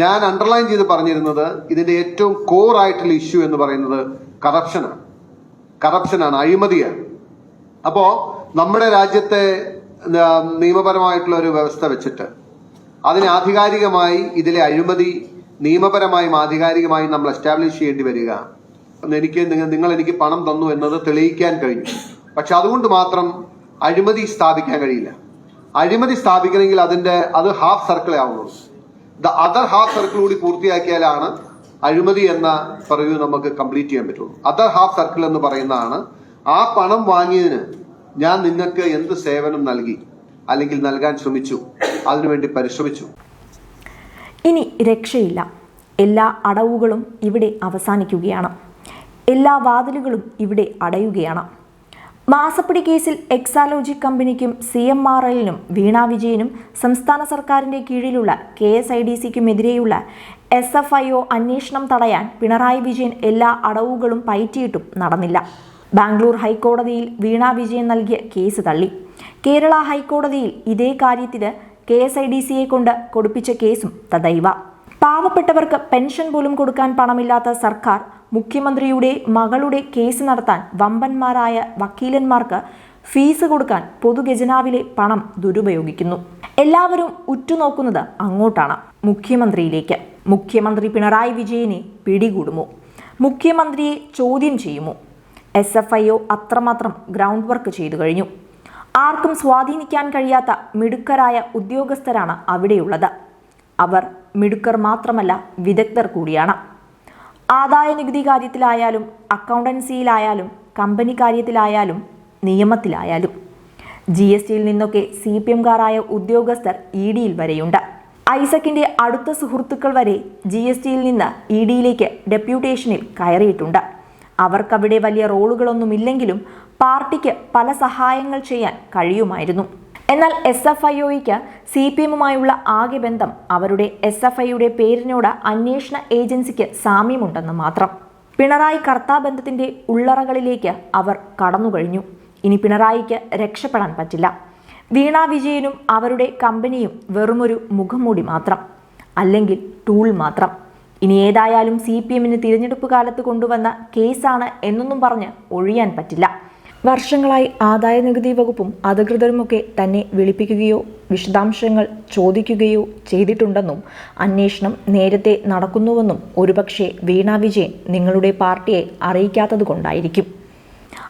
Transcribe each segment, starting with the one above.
ഞാൻ അണ്ടർലൈൻ ചെയ്ത് പറഞ്ഞിരുന്നത് ഇതിന്റെ ഏറ്റവും കോർ ആയിട്ടുള്ള ഇഷ്യൂ എന്ന് പറയുന്നത് കറപ്ഷനാണ് കറപ്ഷനാണ് അഴിമതിയാണ്. അപ്പോ നമ്മുടെ രാജ്യത്തെ നിയമപരമായിട്ടുള്ള ഒരു വ്യവസ്ഥ വെച്ചിട്ട് അതിനെ ആധികാരികമായി ഇതിലെ അഴിമതി നിയമപരമായും ആധികാരികമായും നമ്മൾ എസ്റ്റാബ്ലിഷ് ചെയ്യേണ്ടി വരിക. എനിക്ക് നിങ്ങൾ എനിക്ക് പണം തന്നു എന്നത് തെളിയിക്കാൻ കഴിഞ്ഞു. പക്ഷെ അതുകൊണ്ട് മാത്രം അഴിമതി സ്ഥാപിക്കാൻ കഴിയില്ല. അഴിമതി സ്ഥാപിക്കണമെങ്കിൽ അതിന്റെ അത് ഹാഫ് സർക്കിളേ ആവുന്നുള്ളൂ. ദ അതർ ഹാഫ് സർക്കിൾ കൂടി പൂർത്തിയാക്കിയാലാണ് അഴിമതി എന്ന പറയൂ നമുക്ക് കംപ്ലീറ്റ് ചെയ്യാൻ പറ്റുള്ളൂ. അതർ ഹാഫ് സർക്കിൾ എന്ന് പറയുന്നതാണ് ആ പണം വാങ്ങിയതിന് ഞാൻ നിങ്ങൾക്ക് എന്ത് സേവനം നൽകി? അല്ലെങ്കിൽ നൽകാൻ ശ്രമിച്ചു. അതിനുവേണ്ടി പരിശ്രമിച്ചു. ഇനി രക്ഷയില്ല. എല്ലാ അടവുകളും ഇവിടെ അവസാനിക്കുകയാണ്. എല്ലാ വാതിലുകളും ഇവിടെ അടയുകയാണ്. മാസപ്പടി കേസിൽ എക്സാലോജി കമ്പനിക്കും സി എം ആർ എല്ലിനും വീണ വിജയനും സംസ്ഥാന സർക്കാരിന്റെ കീഴിലുള്ള കെ എസ് ഐ ഡി സിക്കുമെതിരെയുള്ള എസ് എഫ് ഐ ഒ അന്വേഷണം തടയാൻ പിണറായി വിജയൻ എല്ലാ അടവുകളും പയറ്റിയിട്ടും നടന്നില്ല. ബാംഗ്ലൂർ ഹൈക്കോടതിയിൽ വീണ വിജയൻ നൽകിയ കേസ് തള്ളി. കേരള ഹൈക്കോടതിയിൽ ഇതേ കാര്യത്തിന് കെ എസ് ഐ ഡി സിയെ കൊണ്ട് കൊടുപ്പിച്ച കേസും തദൈവ പാവപ്പെട്ടവർക്ക് പെൻഷൻ പോലും കൊടുക്കാൻ പണമില്ലാത്ത സർക്കാർ മുഖ്യമന്ത്രിയുടെ മകളുടെ കേസ് നടത്താൻ വമ്പന്മാരായ വക്കീലന്മാർക്ക് ഫീസ് കൊടുക്കാൻ പൊതുഖജനാവിലെ പണം ദുരുപയോഗിക്കുന്നു. എല്ലാവരും ഉറ്റുനോക്കുന്നത് അങ്ങോട്ടാണ് മുഖ്യമന്ത്രിയിലേക്ക്. മുഖ്യമന്ത്രി പിണറായി വിജയനെ പിടികൂടുമോ? മുഖ്യമന്ത്രിയെ ചോദ്യം ചെയ്യുമോ? എസ് എഫ് ഐ ഒ അത്രമാത്രം ഗ്രൗണ്ട് വർക്ക് ചെയ്തു കഴിഞ്ഞു. ആർക്കും സ്വാധീനിക്കാൻ കഴിയാത്ത മിടുക്കരായ ഉദ്യോഗസ്ഥരാണ് അവിടെയുള്ളത്. അവർ മിടുക്കർ മാത്രമല്ല വിദഗ്ധർ കൂടിയാണ്. ആദായ നികുതി കാര്യത്തിലായാലും അക്കൗണ്ടൻസിയിലായാലും കമ്പനി കാര്യത്തിലായാലും നിയമത്തിലായാലും. ജി എസ് ടിയിൽ നിന്നൊക്കെ സി പി എംകാരായ ഉദ്യോഗസ്ഥർ ഇ ഡിയിൽ വരെയുണ്ട്. ഐസക്കിന്റെ അടുത്ത സുഹൃത്തുക്കൾ വരെ ജി എസ് ടിയിൽ നിന്ന് ഇ ഡിയിലേക്ക് ഡെപ്യൂട്ടേഷനിൽ കയറിയിട്ടുണ്ട്. അവർക്കവിടെ വലിയ റോളുകളൊന്നുമില്ലെങ്കിലും പാർട്ടിക്ക് പല സഹായങ്ങൾ ചെയ്യാൻ കഴിയുമായിരുന്നു. എന്നാൽ എസ് എഫ് ഐ ഒയ്ക്ക് സി പി എമ്മുമായുള്ള ആകെ ബന്ധം അവരുടെ എസ് എഫ് ഐയുടെ പേരിനോട് അന്വേഷണ ഏജൻസിക്ക് സാമ്യമുണ്ടെന്ന് മാത്രം. പിണറായി കർത്താ ബന്ധത്തിന്റെ ഉള്ളറകളിലേക്ക് അവർ കടന്നുകഴിഞ്ഞു. ഇനി പിണറായിക്ക് രക്ഷപ്പെടാൻ പറ്റില്ല. വീണ വിജയനും അവരുടെ കമ്പനിയും വെറുമൊരു മുഖംമൂടി മാത്രം. അല്ലെങ്കിൽ ടൂൾ മാത്രം. ഇനി ഏതായാലും സി പി എമ്മിന് തിരഞ്ഞെടുപ്പ് കാലത്ത് കൊണ്ടുവന്ന കേസാണ് എന്നൊന്നും പറഞ്ഞ് ഒഴിയാൻ പറ്റില്ല. വർഷങ്ങളായി ആദായ നികുതി വകുപ്പും അധികൃതരുമൊക്കെ തന്നെ വിളിപ്പിക്കുകയോ വിശദാംശങ്ങൾ ചോദിക്കുകയോ ചെയ്തിട്ടുണ്ടെന്നും അന്വേഷണം നേരത്തെ നടക്കുന്നുവെന്നും ഒരുപക്ഷെ വീണ വിജയൻ നിങ്ങളുടെ പാർട്ടിയെ അറിയിക്കാത്തതുകൊണ്ടായിരിക്കും.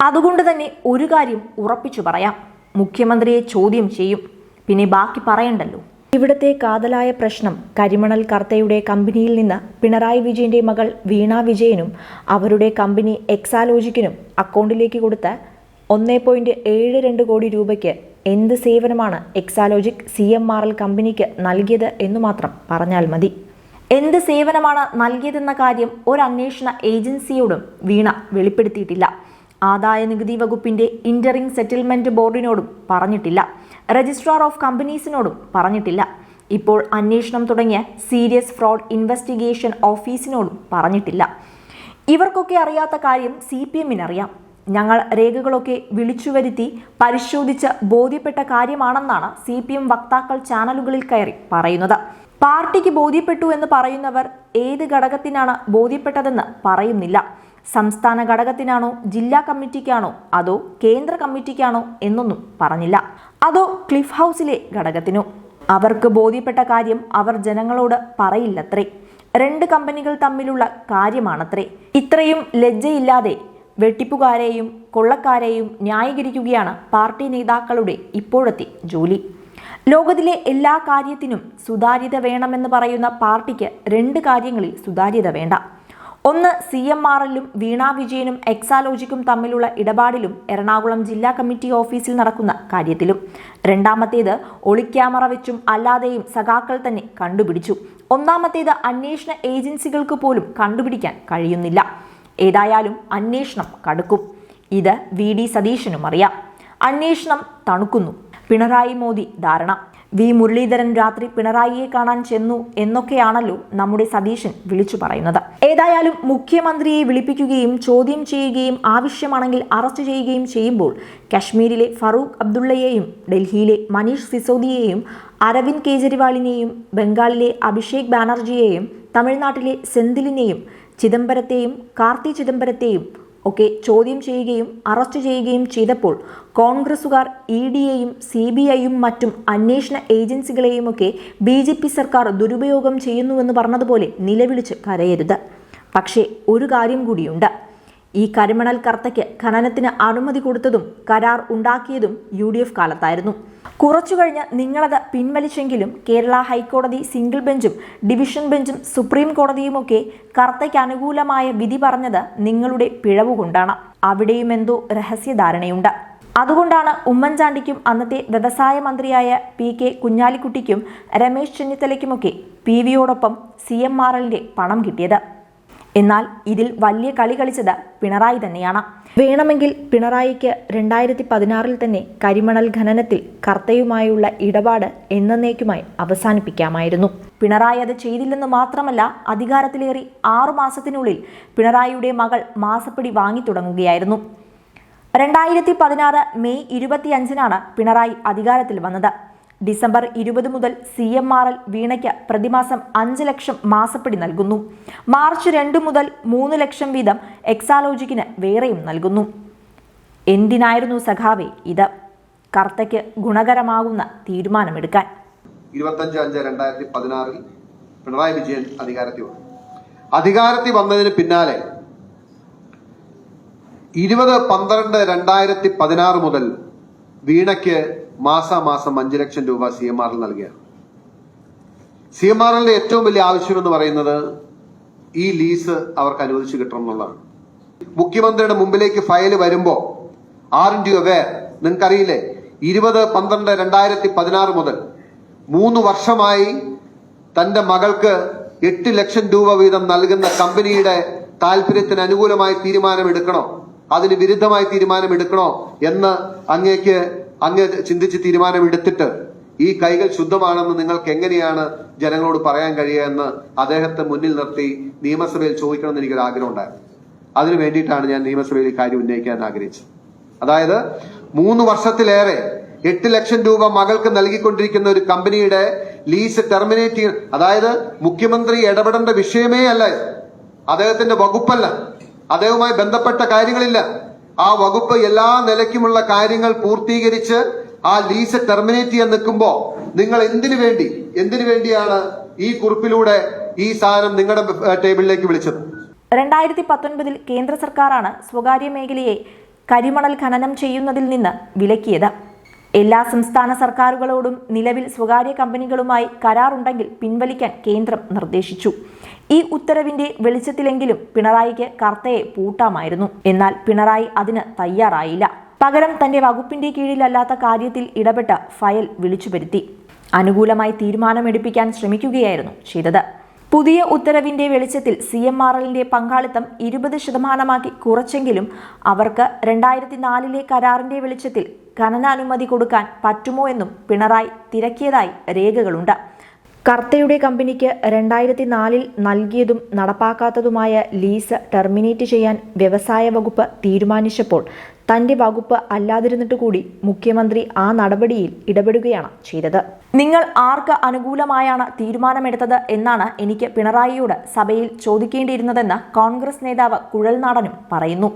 അതുകൊണ്ട് തന്നെ ഒരു കാര്യം ഉറപ്പിച്ചു പറയാം. മുഖ്യമന്ത്രിയെ ചോദ്യം ചെയ്യും. പിന്നെ ബാക്കി പറയണ്ടല്ലോ. ഇവിടുത്തെ കാതലായ പ്രശ്നം കരിമണൽ കർത്തയുടെ കമ്പനിയിൽ നിന്ന് പിണറായി വിജയന്റെ മകൾ വീണ വിജയനും അവരുടെ കമ്പനി എക്സാലോജിക്കിനും അക്കൗണ്ടിലേക്ക് കൊടുത്ത ഒന്നേ പോയിന്റ് ഏഴ് രണ്ട് കോടി രൂപയ്ക്ക് എന്ത് സേവനമാണ് Exalogic C M R L കമ്പനിക്ക് നൽകിയത് എന്ന് മാത്രം പറഞ്ഞാൽ മതി. എന്ത് സേവനമാണ് നൽകിയതെന്ന കാര്യം ഒരു അന്വേഷണ ഏജൻസിയോടും വീണ വെളിപ്പെടുത്തിയിട്ടില്ല. ആദായ നികുതി വകുപ്പിന്റെ ഇന്ററിംഗ് സെറ്റിൽമെന്റ് ബോർഡിനോടും പറഞ്ഞിട്ടില്ല. രജിസ്ട്രാർ ഓഫ് കമ്പനീസിനോടും പറഞ്ഞിട്ടില്ല. ഇപ്പോൾ അന്വേഷണം തുടങ്ങിയ സീരിയസ് ഫ്രോഡ് ഇൻവെസ്റ്റിഗേഷൻ ഓഫീസിനോടും പറഞ്ഞിട്ടില്ല. ഇവർക്കൊക്കെ അറിയാത്ത കാര്യം സി പി എമ്മിനറിയാം. ഞങ്ങൾ രേഖകളൊക്കെ വിളിച്ചു വരുത്തി പരിശോധിച്ച് ബോധ്യപ്പെട്ട കാര്യമാണെന്നാണ് സി പി എം വക്താക്കൾ ചാനലുകളിൽ കയറി പറയുന്നത്. പാർട്ടിക്ക് ബോധ്യപ്പെട്ടു എന്ന് പറയുന്നവർ ഏത് ഘടകത്തിനാണ് ബോധ്യപ്പെട്ടതെന്ന് പറയുന്നില്ല. സംസ്ഥാന ഘടകത്തിനാണോ ജില്ലാ കമ്മിറ്റിക്കാണോ അതോ കേന്ദ്ര കമ്മിറ്റിക്കാണോ എന്നൊന്നും പറഞ്ഞില്ല. അതോ ക്ലിഫ് ഹൗസിലെ ഘടകത്തിനോ? അവർക്ക് ബോധ്യപ്പെട്ട കാര്യം അവർ ജനങ്ങളോട് പറയില്ലത്രേ. രണ്ട് കമ്പനികൾ തമ്മിലുള്ള കാര്യമാണത്രേ. ഇത്രയും ലജ്ജയില്ലാതെ വെട്ടിപ്പുകാരെയും കൊള്ളക്കാരെയും ന്യായീകരിക്കുകയാണ് പാർട്ടി നേതാക്കളുടെ ഇപ്പോഴത്തെ ജോലി. ലോകത്തിലെ എല്ലാ കാര്യത്തിനും സുതാര്യത വേണമെന്ന് പറയുന്ന പാർട്ടിക്ക് രണ്ട് കാര്യങ്ങളിൽ സുതാര്യത വേണ്ട. ഒന്ന് സി എം ആർ എല്ലും വീണ വിജയനും എക്സാലോജിക്കും തമ്മിലുള്ള ഇടപാടിലും എറണാകുളം ജില്ലാ കമ്മിറ്റി ഓഫീസിൽ നടക്കുന്ന കാര്യത്തിലും. രണ്ടാമത്തേത് ഒളിക്യാമറ വെച്ചും അല്ലാതെയും സഖാക്കൾ തന്നെ കണ്ടുപിടിച്ചു. ഒന്നാമത്തേത് അന്വേഷണ ഏജൻസികൾക്ക് പോലും കണ്ടുപിടിക്കാൻ കഴിയുന്നില്ല. ഏതായാലും അന്വേഷണം കടുക്കും. ഇത് വി ഡി സതീശനും അറിയാം. അന്വേഷണം തണുക്കുന്നു. പിണറായി മോദി ധാരണ. വി. മുരളീധരൻ രാത്രി പിണറായിയെ കാണാൻ ചെന്നു എന്നൊക്കെയാണല്ലോ നമ്മുടെ സതീശൻ വിളിച്ചു പറയുന്നത്. ഏതായാലും മുഖ്യമന്ത്രിയെ വിളിപ്പിക്കുകയും ചോദ്യം ചെയ്യുകയും ആവശ്യമാണെങ്കിൽ അറസ്റ്റ് ചെയ്യുകയും ചെയ്യുമ്പോൾ കശ്മീരിലെ ഫറൂഖ് അബ്ദുള്ളയെയും ഡൽഹിയിലെ മനീഷ് സിസോദിയെയും അരവിന്ദ് കെജ്രിവാളിനെയും ബംഗാളിലെ അഭിഷേക് ബാനർജിയെയും തമിഴ്നാട്ടിലെ സെന്തിലിനെയും ചിദംബരത്തെയും കാർത്തി ചിദംബരത്തെയും ഒക്കെ ചോദ്യം ചെയ്യുകയും അറസ്റ്റ് ചെയ്യുകയും ചെയ്തപ്പോൾ കോൺഗ്രസുകാർ ഇ ഡിയെയും സി ബി ഐയും മറ്റും അന്വേഷണ ഏജൻസികളെയുമൊക്കെ ബി ജെ പി സർക്കാർ ദുരുപയോഗം ചെയ്യുന്നുവെന്ന് പറഞ്ഞതുപോലെ നിലവിളിച്ച് കരയരുത്. പക്ഷേ ഒരു കാര്യം കൂടിയുണ്ട്. ഈ കരിമണൽ കർത്തയ്ക്ക് ഖനനത്തിന് അനുമതി കൊടുത്തതും കരാർ ഉണ്ടാക്കിയതും യു ഡി എഫ് കാലത്തായിരുന്നു. കുറച്ചു കഴിഞ്ഞ് നിങ്ങളത് പിൻവലിച്ചെങ്കിലും കേരള ഹൈക്കോടതി സിംഗിൾ ബെഞ്ചും ഡിവിഷൻ ബെഞ്ചും സുപ്രീം കോടതിയുമൊക്കെ കർത്തയ്ക്ക് അനുകൂലമായ വിധി പറഞ്ഞത് നിങ്ങളുടെ പിഴവുകൊണ്ടാണ്. അവിടെയും എന്തോ രഹസ്യധാരണയുണ്ട്. അതുകൊണ്ടാണ് ഉമ്മൻചാണ്ടിക്കും അന്നത്തെ വ്യവസായ മന്ത്രിയായ പി കെ കുഞ്ഞാലിക്കുട്ടിക്കും രമേശ് ചെന്നിത്തലയ്ക്കുമൊക്കെ പി വിയോടൊപ്പം സി എം ആർ എല്ലിന്റെ പണം കിട്ടിയത്. എന്നാൽ ഇതിൽ വലിയ കളി കളിച്ചത് പിണറായി തന്നെയാണ്. വേണമെങ്കിൽ പിണറായിക്ക് രണ്ടായിരത്തി പതിനാറിൽ തന്നെ കരിമണൽ ഖനനത്തിൽ കർത്തയുമായുള്ള ഇടപാട് എന്നേക്കുമായി അവസാനിപ്പിക്കാമായിരുന്നു. പിണറായി അത് ചെയ്തില്ലെന്ന് മാത്രമല്ല അധികാരത്തിലേറി ആറു മാസത്തിനുള്ളിൽ പിണറായിയുടെ മകൾ മാസപ്പടി വാങ്ങി തുടങ്ങുകയായിരുന്നു. രണ്ടായിരത്തി പതിനാറ് മെയ് ഇരുപത്തിയഞ്ചിനാണ് പിണറായി അധികാരത്തിൽ വന്നത്. ഡിസംബർ ഇരുപത് മുതൽ സി എം ആർ എൽ വീണയ്ക്ക് പ്രതിമാസം അഞ്ച് ലക്ഷം മാസപ്പടി നൽകുന്നു. മാർച്ച് രണ്ട് മുതൽ മൂന്ന് ലക്ഷം വീതം എക്സാലോജിക്കിന് വേറെയും നൽകുന്നു. എന്തിനായിരുന്നു സഖാവെ ഇത്? കർത്തയ്ക്ക് ഗുണകരമാകുന്ന തീരുമാനമെടുക്കാൻ. ഇരുപത്തഞ്ച് അഞ്ച് രണ്ടായിരത്തി പതിനാറിൽ പിണറായി വിജയൻ അധികാരത്തിൽ വന്നു അധികാരത്തിൽ വന്നതിന് പിന്നാലെ ഇരുപത് പന്ത്രണ്ട് രണ്ടായിരത്തി പതിനാറ് മുതൽ വീണയ്ക്ക് മാസാമാസം അഞ്ചു ലക്ഷം രൂപ സി എം ആറിൽ നൽകുകയാണ് സി എം ആറിന്റെ ഏറ്റവും വലിയ ആവശ്യം എന്ന് പറയുന്നത് ഈ ലീസ് അവർക്ക് അനുവദിച്ചു കിട്ടണം എന്നുള്ളതാണ്. മുഖ്യമന്ത്രിയുടെ മുമ്പിലേക്ക് ഫയൽ വരുമ്പോ ആർ ഡി അവെയർ നിങ്ങൾക്കറിയില്ലേ ഇരുപത് പന്ത്രണ്ട് രണ്ടായിരത്തി പതിനാറ് മുതൽ മൂന്ന് വർഷമായി തന്റെ മകൾക്ക് എട്ട് ലക്ഷം രൂപ വീതം നൽകുന്ന കമ്പനിയുടെ താല്പര്യത്തിന് അനുകൂലമായി തീരുമാനമെടുക്കണോ? അതിന് വിരുദ്ധമായി തീരുമാനമെടുക്കണോ എന്ന് അങ്ങേക്ക് അങ്ങ് ചിന്തിച്ച് തീരുമാനമെടുത്തിട്ട് ഈ കൈകൾ ശുദ്ധമാണെന്ന് നിങ്ങൾക്ക് എങ്ങനെയാണ് ജനങ്ങളോട് പറയാൻ കഴിയുക എന്ന് അദ്ദേഹത്തെ മുന്നിൽ നിർത്തി നിയമസഭയിൽ ചോദിക്കണമെന്ന് എനിക്കൊരു ആഗ്രഹം ഉണ്ടായിരുന്നു. അതിനു വേണ്ടിയിട്ടാണ് ഞാൻ നിയമസഭയിൽ ഈ കാര്യം ഉന്നയിക്കാൻ ആഗ്രഹിച്ചത്. അതായത് മൂന്ന് വർഷത്തിലേറെ എട്ട് ലക്ഷം രൂപ മകൾക്ക് നൽകിക്കൊണ്ടിരിക്കുന്ന ഒരു കമ്പനിയുടെ ലീസ് ടെർമിനേറ്റ് ചെയ്യുന്ന അതായത് മുഖ്യമന്ത്രി ഇടപെടേണ്ട വിഷയമേ അല്ല അദ്ദേഹത്തിന്റെ വകുപ്പല്ല. അദ്ദേഹവുമായി ബന്ധപ്പെട്ട കാര്യങ്ങളില്ല. ആ വകുപ്പ് എല്ലാ നിലയ്ക്കുമുള്ള കാര്യങ്ങൾ പൂർത്തീകരിച്ച് ആ ലീസ് ടെർമിനേറ്റ് ചെയ്യാൻ നിൽക്കുമ്പോൾ നിങ്ങൾ എന്തിനു വേണ്ടി? എന്തിനു വേണ്ടിയാണ് ഈ കുറിപ്പിലൂടെ ഈ സാധനം നിങ്ങളുടെ ടേബിളിലേക്ക് വിളിച്ചത്? രണ്ടായിരത്തി പത്തൊൻപതിൽ കേന്ദ്ര സർക്കാരാണ് സ്വകാര്യ മേഖലയെ കരിമണൽ ഖനനം ചെയ്യുന്നതിൽ നിന്ന് വിലക്കിയത്. എല്ലാ സംസ്ഥാന സർക്കാരുകളോടും നിലവിൽ സ്വകാര്യ കമ്പനികളുമായി കരാറുണ്ടെങ്കിൽ പിൻവലിക്കാൻ കേന്ദ്രം നിർദ്ദേശിച്ചു. ഈ ഉത്തരവിന്റെ വെളിച്ചത്തിലെങ്കിലും പിണറായിക്ക് കർത്തയെ പൂട്ടാമായിരുന്നു. എന്നാൽ പിണറായി അതിന് തയ്യാറായില്ല. പകരം തന്റെ വകുപ്പിന്റെ കീഴിലല്ലാത്ത കാര്യത്തിൽ ഇടപെട്ട് ഫയൽ വിളിച്ചുവരുത്തി അനുകൂലമായി തീരുമാനമെടുപ്പിക്കാൻ ശ്രമിക്കുകയായിരുന്നു ചെയ്തത്. പുതിയ ഉത്തരവിന്റെ വെളിച്ചത്തിൽ സി എം ആർ എല്ലിന്റെ പങ്കാളിത്തം ഇരുപത് ശതമാനമാക്കി കുറച്ചെങ്കിലും അവർക്ക് രണ്ടായിരത്തി നാലിലെ കരാറിന്റെ വെളിച്ചത്തിൽ ഖനനാനുമതി കൊടുക്കാൻ പറ്റുമോ എന്നും പിണറായി തിരക്കിയതായി രേഖകളുണ്ട്. കർത്തയുടെ കമ്പനിക്ക് രണ്ടായിരത്തി നാലിൽ നൽകിയതും നടപ്പാക്കാത്തതുമായ ലീസ് ടെർമിനേറ്റ് ചെയ്യാൻ വ്യവസായ വകുപ്പ് തീരുമാനിച്ചപ്പോൾ തന്റെ വകുപ്പ് അല്ലാതിരുന്നിട്ട് കൂടി മുഖ്യമന്ത്രി ആ നടപടിയിൽ ഇടപെടുകയാണ് ചെയ്തത്. നിങ്ങൾ ആർക്ക് അനുകൂലമായാണ് തീരുമാനമെടുത്തത് എന്നാണ് എനിക്ക് പിണറായിയോട് സഭയിൽ ചോദിക്കേണ്ടിയിരുന്നതെന്ന് കോൺഗ്രസ് നേതാവ് കുഴൽനാടനും പറയുന്നു.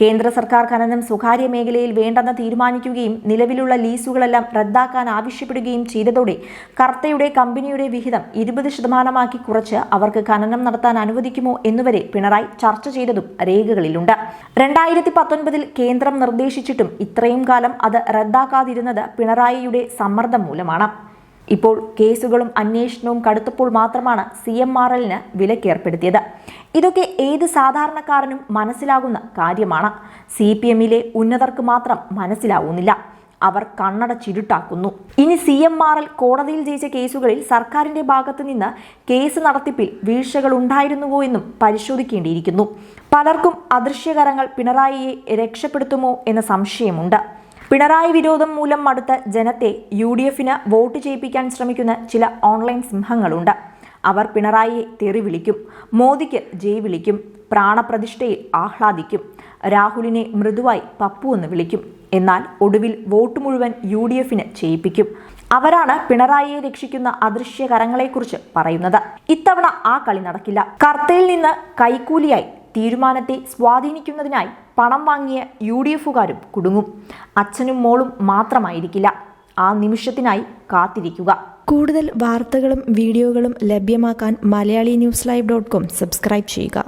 കേന്ദ്ര സർക്കാർ ഖനനം സ്വകാര്യ മേഖലയിൽ വേണ്ടെന്ന് തീരുമാനിക്കുകയും നിലവിലുള്ള ലീസുകളെല്ലാം റദ്ദാക്കാൻ ആവശ്യപ്പെടുകയും ചെയ്തതോടെ കർത്തയുടെ കമ്പനിയുടെ വിഹിതം ഇരുപത് ശതമാനമാക്കി കുറച്ച് അവർക്ക് ഖനനം നടത്താൻ അനുവദിക്കുമോ എന്നുവരെ പിണറായി ചർച്ച ചെയ്തതും രേഖകളിലുണ്ട്. രണ്ടായിരത്തി പത്തൊൻപതിൽ കേന്ദ്രം നിർദ്ദേശിച്ചിട്ടും ഇത്രയും കാലം അത് റദ്ദാക്കാതിരുന്നത് പിണറായിയുടെ സമ്മർദ്ദം മൂലമാണ്. ഇപ്പോൾ കേസുകളും അന്വേഷണവും കടുത്തപ്പോൾ മാത്രമാണ് സി എം ആർ എല്ലിന് വിലക്കേർപ്പെടുത്തിയത്. ഇതൊക്കെ ഏത് സാധാരണക്കാരനും മനസ്സിലാകുന്ന കാര്യമാണ്. സി പി എമ്മിലെ ഉന്നതർക്ക് മാത്രം മനസ്സിലാവുന്നില്ല. അവർ കണ്ണടച്ചിരുട്ടാക്കുന്നു. ഇനി സി എം ആർ എൽ കോടതിയിൽ ജയിച്ച കേസുകളിൽ സർക്കാരിന്റെ ഭാഗത്തു നിന്ന് കേസ് നടത്തിപ്പിൽ വീഴ്ചകൾ ഉണ്ടായിരുന്നുവോ എന്നും പരിശോധിക്കേണ്ടിയിരിക്കുന്നു. പലർക്കും അദൃശ്യകരങ്ങൾ പിണറായിയെ രക്ഷപ്പെടുത്തുമോ എന്ന സംശയമുണ്ട്. പിണറായി വിരോധം മൂലം മടുത്ത ജനത്തെ യു ഡി എഫിന് വോട്ട് ചെയ്യിപ്പിക്കാൻ ശ്രമിക്കുന്ന ചില ഓൺലൈൻ സിംഹങ്ങളുണ്ട്. അവർ പിണറായിയെ തെറി വിളിക്കും. മോദിക്ക് ജയ് വിളിക്കും. പ്രാണപ്രതിഷ്ഠയിൽ ആഹ്ലാദിക്കും. രാഹുലിനെ മൃദുവായി പപ്പു എന്ന് വിളിക്കും. എന്നാൽ ഒടുവിൽ വോട്ട് മുഴുവൻ യു ഡി എഫിന് ചെയ്യിപ്പിക്കും. അവരാണ് പിണറായിയെ രക്ഷിക്കുന്ന അദൃശ്യ കരങ്ങളെക്കുറിച്ച് പറയുന്നത്. ഇത്തവണ ആ കളി നടക്കില്ല. കർത്തയിൽ നിന്ന് കൈക്കൂലിയായി തീരുമാനത്തെ സ്വാധീനിക്കുന്നതിനായി പണം വാങ്ങിയ യു ഡി എഫുകാരും കുടുങ്ങും. അച്ഛനും മോളും മാത്രമായിരിക്കില്ല. ആ നിമിഷത്തിനായി കാത്തിരിക്കുക. കൂടുതൽ വാർത്തകളും വീഡിയോകളും ലഭ്യമാക്കാൻ Malayali news live dot com subscribe ചെയ്യുക.